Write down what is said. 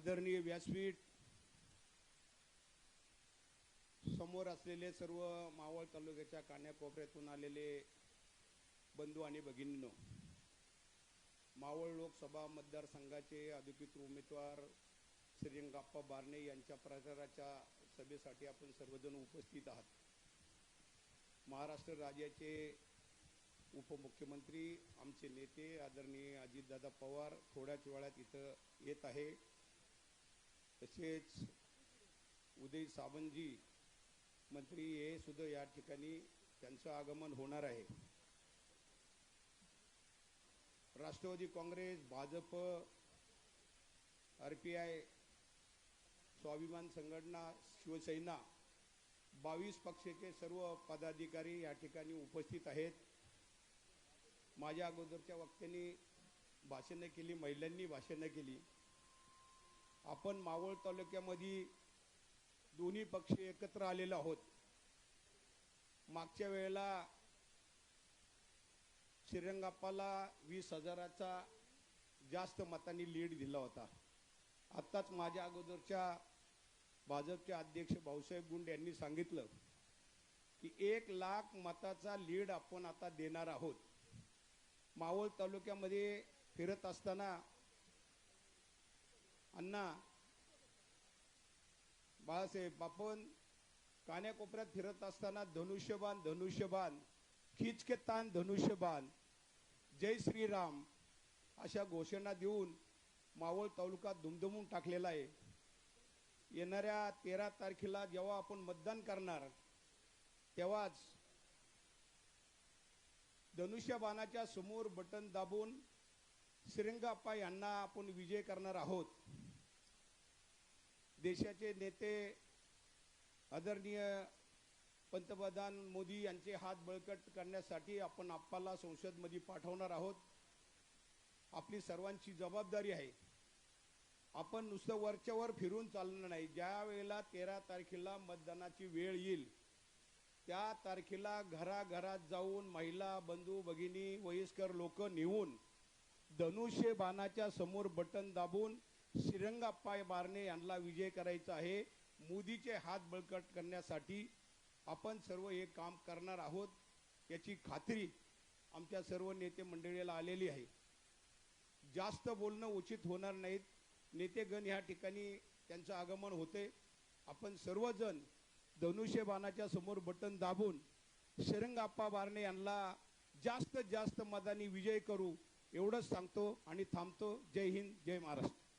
आदरणीय व्यासपीठ समोर असलेले सर्व मावळ तालुक्याच्या कान्याकोपऱ्यातून आलेले बंधू आणि भगिनींनो मावळ लोकसभा मतदारसंघाचे अधिकृत उमेदवार श्रीरंगाप्पा बारणे यांच्या प्रचाराच्या सभेसाठी आपण सर्वजण उपस्थित आहात. महाराष्ट्र राज्याचे उपमुख्यमंत्री आमचे नेते आदरणीय अजितदादा पवार थोड्याच वेळात इथं येत आहे. तसेच उदय सावंतजी मंत्री हे सुद्धा या ठिकाणी त्यांचं आगमन होणार आहे. Rashtravadi Congress Bhajap R P I Swabhiman Sanghatana Shiv Sena बावीस पक्षाचे सर्व पदाधिकारी या ठिकाणी उपस्थित आहेत. माझ्या अगोदरच्या वक्त्यांनी भाषणं केली महिलांनी भाषणं केली. आपण मावळ तालुक्यामध्ये दोन्ही पक्ष एकत्र आलेलो आहोत. मागच्या वेळेला श्रीरंगाप्पाला वीस हजाराचा जास्त मतांनी लीड दिला होता. आत्ताच माझ्या अगोदरच्या भाजपचे अध्यक्ष भाऊसाहेब गुंड यांनी सांगितलं की एक लाख मताचा लीड आपण आता देणार आहोत. मावळ तालुक्यामध्ये फिरत असताना अण्णा बाळासाहेब आपण कान्याकोपऱ्यात फिरत असताना धनुष्यबाण धनुष्यबाण खिच के धनुष्यबाण जय श्रीराम अशा घोषणा देऊन मावळ तालुका दुमदुमून टाकलेला आहे. येणाऱ्या तेरा तारखेला जेव्हा आपण मतदान करणार तेव्हाच धनुष्यबाणाच्या समोर बटन दाबून श्रीरंगाप्पा यांना आपण विजय करणार आहोत. देशाचे नेते आदरणीय पंतप्रधान मोदी यांचे हात बळकट करण्यासाठी आपण आप्पाला संसदमध्ये पाठवणार आहोत. आपली सर्वांची जबाबदारी आहे. आपण नुसतं वरच्यावर फिरून चालणार नाही. ज्या वेळेला तेरा तारखेला मतदानाची वेळ येईल त्या तारखेला घराघरात जाऊन महिला बंधू भगिनी वयस्कर लोक नेऊन धनुष्य बाणाच्या समोर बटन दाबून श्रीरंगाप्पा बारणे यांना विजय करायचा आहे. मोदीचे हात बळकट करण्यासाठी आपण सर्व हे काम करणार आहोत. याची खात्री आमच्या सर्व नेते मंडळीला आलेली आहे. जास्त बोलणं उचित होणार नाहीत. नेतेगण ह्या ठिकाणी त्यांचं आगमन होते आपण सर्वजण धनुष्यबाणाच्या समोर बटन दाबून श्रीरंगाप्पा बारणे यांना जास्त जास्त मतांनी विजय करू एवढंच सांगतो आणि थांबतो. जय हिंद जय महाराष्ट्र.